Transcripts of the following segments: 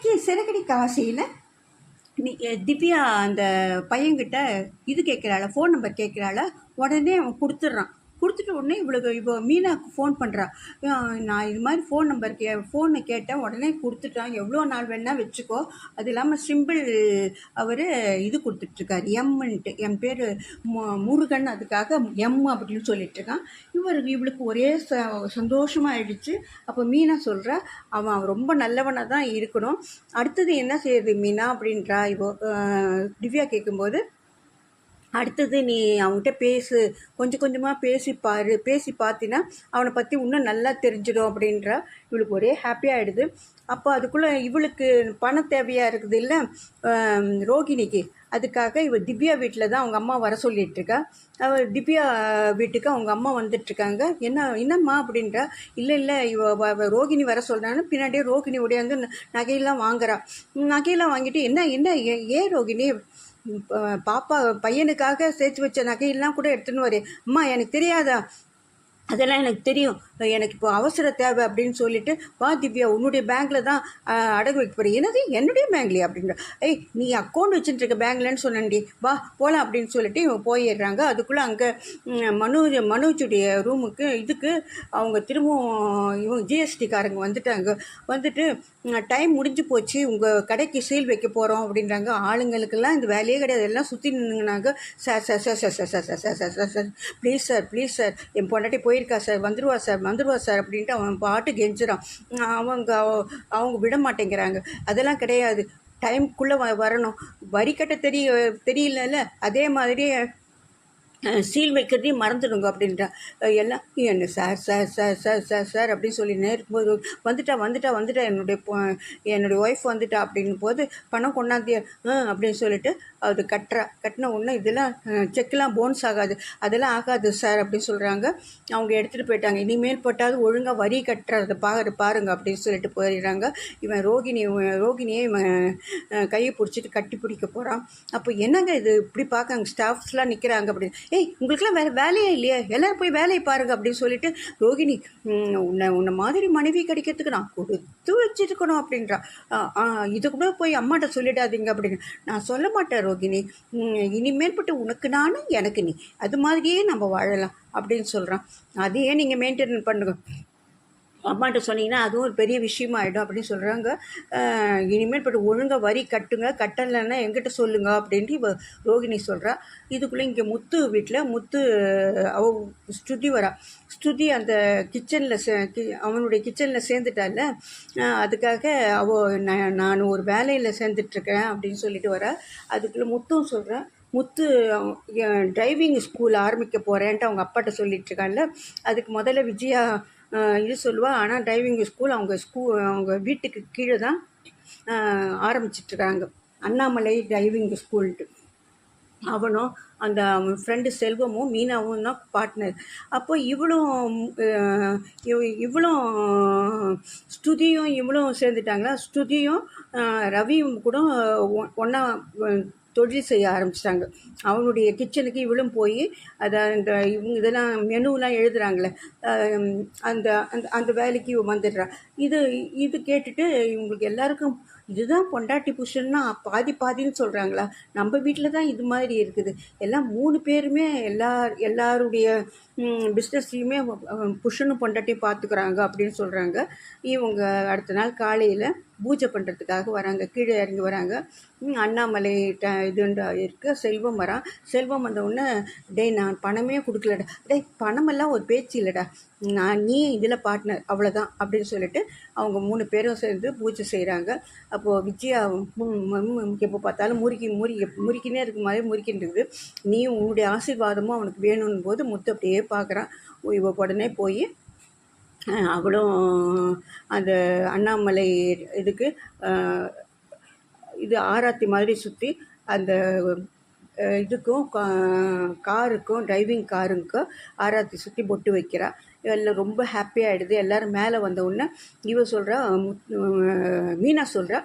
இன்றைக்கி சிறகடி காசியில் நீ திவ்யா அந்த பையன்கிட்ட இது கேட்குறாள ஃபோன் நம்பர் கேட்குறாள உடனே அவன் கொடுத்துட்றான். கொடுத்துட்ட உடனே இவளுக்கு இப்போ மீனாக்கு ஃபோன் பண்ணுறா நான் இது மாதிரி ஃபோன் நம்பர் கே ஃபோனை கேட்டேன். உடனே கொடுத்துட்டான். எவ்வளோ நாள் வேணால் வச்சுக்கோ. அது இல்லாமல் சிம்பிள் அவர் இது கொடுத்துட்ருக்காரு. எம்ன்ட்டு என் பேர் முருகன். அதுக்காக எம் அப்படின்னு சொல்லிட்டுருக்கான் இவர் இவளுக்கு ஒரே ச சந்தோஷமாயிடுச்சு. அப்போ மீனா சொல்கிறா அவன் ரொம்ப நல்லவனாக தான் இருக்கணும். அடுத்தது என்ன செய்யுது மீனா? அப்படின்றா இவோ திவ்யா கேட்கும்போது அடுத்தது நீ அவன்கிட்ட பேசு. கொஞ்சம் கொஞ்சமாக பேசி பாரு. பேசி பார்த்தினா அவனை பற்றி இன்னும் நல்லா தெரிஞ்சிடும் அப்படின்றா இவளுக்கு ஒரே ஹாப்பியாகிடுது அப்போ அதுக்குள்ளே இவளுக்கு பண தேவையாக இருக்குது இல்லை? ரோகிணிக்கு. அதுக்காக இவள் திவ்யா வீட்டில் தான் அவங்க அம்மா வர சொல்லிகிட்ருக்கா அவள் திவ்யா வீட்டுக்கு அவங்க அம்மா வந்துட்டுருக்காங்க என்ன என்னம்மா அப்படின்றா. இல்லை இல்லை இவ ரோகிணி வர சொல்கிறான்னு பின்னாடியே ரோகிணி உடையாந்து ந- நகையெல்லாம் வாங்குறா. நகையெல்லாம் வாங்கிட்டு என்ன என்ன ஏ- ஏன் ரோகிணி? பாப்பா பையனுக்காக சேர்த்து வச்ச நகையெல்லாம் கூட எடுத்துன்னு வரேன் அம்மா எனக்கு தெரியாதா? அதெல்லாம் எனக்கு தெரியும் எனக்கு இப்போ அவசர தேவை அப்படின்னு சொல்லிட்டு வா திவ்யா உன்னுடைய பேங்க்கில் தான் அடகு வைக்க போகிறேன் என்னது என்னுடைய பேங்க்லையே அப்படின்ற ஏய் நீ அக்கௌண்ட் வச்சுட்டு இருக்க பேங்க்லன்னு சொன்னேன்டி வா போகலாம் அப்படின்னு சொல்லிட்டு இவங்க போயிடுறாங்க அதுக்குள்ளே அங்கே மனோஜ் மனோஜுடைய ரூமுக்கு இதுக்கு அவங்க திரும்பவும் இவங்க ஜிஎஸ்டிக்காரங்க வந்துட்டாங்க வந்துட்டு டைம் முடிஞ்சு போச்சு உங்கள் கடைக்கு சீல் வைக்க போகிறோம் அப்படின்றாங்க ஆளுங்களுக்கெல்லாம் இந்த வேலையே கிடையாது எல்லாம் சுற்றி நின்றுங்கனாங்க sir sir sir sir sir sir sir sir sir sir sir please sir please sir என் பொண்டாட்டி போய் போயிருக்கா சார்? வந்துடுவா சார் வந்துடுவா சார் அப்படின்ட்டு அவன் பாட்டு கெஞ்சுறான். அவங்க அவங்க விட மாட்டேங்கிறாங்க. அதெல்லாம் கிடையாது. டைம்குள்ளே வ வரணும். வரி கட்ட தெரிய தெரியலல்ல? அதே மாதிரியே சீல் வைக்கிறதையும் மறந்துடுங்க அப்படின்ட்டா எல்லாம் என்ன? Sir sir sir sir sir sir அப்படின்னு சொல்லி இருக்கும்போது வந்துட்டா வந்துட்டா வந்துட்டா என்னுடைய என்னுடைய ஒய்ஃப் வந்துட்டா அப்படின் போது பணம் கொண்டாந்திய? அப்படின்னு சொல்லிட்டு அது கட்டுறா. கட்டின உடனே இதெல்லாம் செக்கெலாம் போன்ஸ் ஆகாது. அதெல்லாம் ஆகாது சார் அப்படின்னு சொல்கிறாங்க அவங்க எடுத்துகிட்டு போயிட்டாங்க. இனிமேல் போட்டாவது ஒழுங்காக வரி கட்டுறத பாரு பாருங்க அப்படின்னு சொல்லிட்டு போயிடுறாங்க. இவன் ரோகிணி ரோகிணியை இவன் கையை பிடிச்சிட்டு கட்டி பிடிக்க போகிறான் அப்போ என்னங்க இது இப்படி பார்க்காங்க ஸ்டாஃப்ஸ்லாம் நிற்கிறாங்க அப்படின்னு. ஏய் உங்களுக்குலாம் வேறு வேலையே இல்லையா? எல்லோரும் போய் வேலையை பாருங்க அப்படின்னு சொல்லிட்டு ரோகிணி உன்னை உன்னை மாதிரி மனைவி கிடைக்கிறதுக்கு நான் கொடுத்து வச்சிருக்கணும் அப்படின்றா. "ஆ, இது கூட போய் அம்மாட்ட சொல்லிடாதீங்க அப்படின்னு. நான் சொல்ல மாட்டேன் ரோகிணி. இனிமேற்பட்டு உனக்கு நானும் எனக்கு நீ. அது மாதிரியே நம்ம வாழலாம் அப்படின்னு சொல்கிறான் அதையே நீங்கள் மெயின்டைன் பண்ணுங்க. அம்மாட்ட சொன்னீங்கன்னா அதுவும் ஒரு பெரிய விஷயமா ஆகிடும் அப்படின்னு சொல்கிறாங்க இனிமேல் பட் ஒழுங்காக வரி கட்டுங்க கட்டலைன்னா எங்கிட்ட சொல்லுங்க அப்படின்ட்டு இவ ரோகிணி சொல்கிறா இதுக்குள்ளே இங்கே முத்து வீட்டில் முத்து அவ ஸ்துதி வரா. ஸ்துதி அந்த கிச்சனில் சே அவனுடைய கிச்சனில் சேர்ந்துட்டால அதுக்காக அவ நான் நான் ஒரு வேலையில் சேர்ந்துட்ருக்கேன் அப்படின்னு சொல்லிட்டு வரா. அதுக்குள்ளே முத்தும் சொல்கிறேன் முத்து டிரைவிங் ஸ்கூல் ஆரம்பிக்க போகிறேன்ட்டு அவங்க அப்பாட்ட சொல்லிட்டு இருக்கான்ல. அதுக்கு முதல்ல விஜயா இது சொல்லுவாள் ஆனால் டிரைவிங் ஸ்கூல் அவங்க ஸ்கூ அவங்க வீட்டுக்கு கீழே தான் ஆரம்பிச்சிட்ருக்காங்க. அண்ணாமலை டிரைவிங் ஸ்கூல்ட்டு அவனும் அந்த ஃப்ரெண்டு செல்வமும் மீனாவும் தான் பார்ட்னர் அப்போ இவளும் அஹ், இவளும் ஸ்துதியும் இவளும் சேர்ந்துட்டாங்களா? ஸ்துதியும் ரவியும் கூட ஒன்றா தொழில் செய்ய ஆரம்பிச்சிட்டாங்க. அவனுடைய கிச்சனுக்கு இவளும் போய் அதை அந்த இவங்க இதெல்லாம் மெனுலாம் எழுதுறாங்களே அந்த அந்த அந்த வேலைக்கு வந்துடுறா. இது இது கேட்டுட்டு இவங்களுக்கு எல்லாருக்கும் இதுதான் பொண்டாட்டி புருஷன்னா பாதி பாதின்னு சொல்கிறாங்களா நம்ம வீட்டில் தான் இது மாதிரி இருக்குது. எல்லாம் மூணு பேருமே எல்லா எல்லாருடைய பிஸ்னஸ்லையுமே புருஷனும் பொண்டாட்டியும் பார்த்துக்குறாங்க அப்படின்னு சொல்கிறாங்க இவங்க அடுத்த நாள் காலையில் பூஜை பண்ணுறதுக்காக வராங்க. கீழே இறங்கி வராங்க. அண்ணாமலை ட இதுன்ற இருக்குது செல்வம் வரான் செல்வம் வந்தவுடனே டேய் நான் பணமே கொடுக்கலடா. டேய் பணமெல்லாம் ஒரு பேச்சு இல்லைடா. நான் நீ இதில் பார்ட்னர் அவ்வளோதான் அப்படின்னு சொல்லிட்டு அவங்க மூணு பேரும் சேர்ந்து பூஜை செய்கிறாங்க அப்போது விஜயா எப்போ பார்த்தாலும் முறுக்கி முறுக்கி முறுக்கினே இருக்க மாதிரி முறுக்கின்றது. நீயும் உன்னுடைய ஆசீர்வாதமும் அவனுக்கு வேணும்னு போது முத்து அப்படியே பார்க்குறான். இவ உடனே போய் அவளும் அந்த அண்ணாமலை இதுக்கு இது ஆராத்தி மாதிரி சுற்றி அந்த இதுக்கும் கா- காருக்கும் டிரைவிங் காருக்கும் ஆராத்தி சுற்றி பொட்டு வைக்கிறா. எல்லாம் ரொம்ப ஹாப்பியாகிடுது எல்லோரும் மேலே வந்த உடனே இவ சொல்கிறா மீனா சொல்கிறா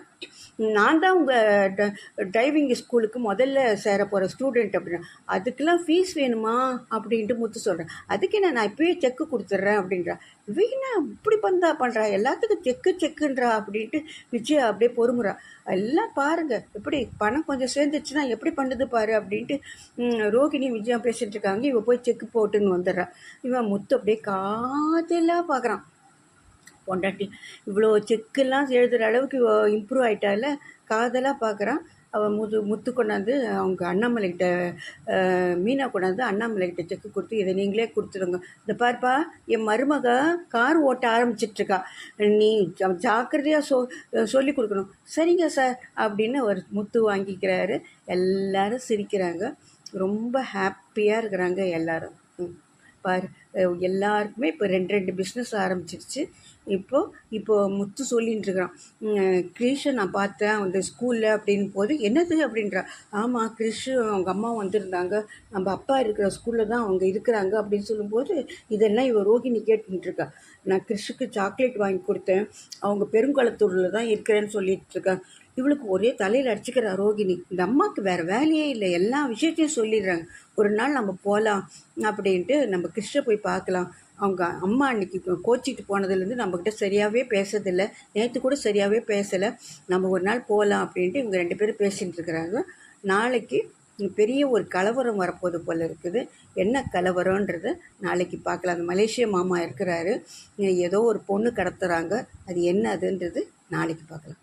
நான் தான் உங்கள் டிரைவிங் ஸ்கூலுக்கு முதல்ல சேர போகிற ஸ்டூடெண்ட் அப்படின்னா அதுக்கெல்லாம் ஃபீஸ் வேணுமா? அப்படின்ட்டு முத்து சொல்கிறேன் அதுக்கு என்ன நான் இப்போயே செக்கு கொடுத்துட்றேன் அப்படின்றா. வீணா இப்படி பந்தா பண்ணுறா எல்லாத்துக்கும் செக்கு செக்குன்றா அப்படின்ட்டு விஜய் அப்படியே பொறுமுறா. எல்லாம் பாருங்கள் எப்படி பணம் கொஞ்சம் சேர்ந்துச்சுன்னா எப்படி பண்ணுது பாரு அப்படின்ட்டு ரோகிணி விஜயா பேசிகிட்டு இருக்காங்க. இவன் போய் செக்கு போட்டுன்னு வந்துடுறான் இவன் முத்து அப்படியே காதலாக பார்க்குறான் பொண்டாட்டி. இவ்வளோ செக்கெல்லாம் எழுதுகிற அளவுக்கு இம்ப்ரூவ் ஆயிட்டால காதலாக பார்க்குறான் அவன் முது முத்து கொண்டாந்து அவங்க அண்ணாமலைக்கிட்ட மீனா கொண்டாந்து அண்ணாமலைக்கிட்ட செக்கு கொடுத்து இதை நீங்களே கொடுத்துருங்க. இந்த பார்ப்பா என் மருமக கார் ஓட்ட ஆரம்பிச்சிட்ருக்கா. நீ ஜாக்கிரதையாக சொ சொல்லி கொடுக்கணும். சரிங்க சார். அப்படின்னு ஒரு முத்து வாங்கிக்கிறாரு. எல்லாரும் சிரிக்கிறாங்க. ரொம்ப ஹாப்பியாக இருக்கிறாங்க எல்லாரும். ம். எல்லாருக்குமே இப்போ ரெண்டு ரெண்டு பிஸ்னஸ் ஆரம்பிச்சிருச்சு. இப்போ இப்போ முத்து சொல்லிட்டு இருக்கிறான் கிரிஷை நான் பார்த்தேன் அந்த ஸ்கூலில் அப்படின்னு போது என்னது? அப்படின்றா. ஆமாம் கிரிஷு அவங்க அம்மா வந்திருந்தாங்க. நம்ம அப்பா இருக்கிற ஸ்கூலில் தான் அவங்க இருக்கிறாங்க அப்படின்னு சொல்லும்போது இதெல்லாம் இவ ரோகிணி கேட்டுருக்கா நான் கிறிஷுக்கு சாக்லேட் வாங்கி கொடுத்தேன். அவங்க பெருங்குளத்தூரில் தான் இருக்கிறேன்னு சொல்லிட்டு இவளுக்கு ஒரே தலையில் அடிச்சுக்கிறா ரோகிணி. இந்த அம்மாவுக்கு வேறு வேலையே இல்லை. எல்லா விஷயத்தையும் சொல்லிடுறாங்க. ஒரு நாள் நம்ம போகலாம் அப்படின்ட்டு நம்ம கிருஷ்ண போய் பார்க்கலாம். அவங்க அம்மா அன்னைக்கு கோச்சிட்டு போனதுலேருந்து நம்மக்கிட்ட சரியாகவே பேசுறதில்ல நேற்று கூட சரியாகவே பேசலை. நம்ம ஒரு நாள் போகலாம் அப்படின்ட்டு இவங்க ரெண்டு பேரும் பேசிகிட்டு இருக்கிறாங்க. நாளைக்கு பெரிய ஒரு கலவரம் வரப்போது போல் இருக்குது. என்ன கலவரன்றது நாளைக்கு பார்க்கலாம். அந்த மலேசிய மாமா இருக்கிறாரு. ஏதோ ஒரு பொண்ணு கடத்துறாங்க. அது என்ன அதுன்றது நாளைக்கு பார்க்கலாம்.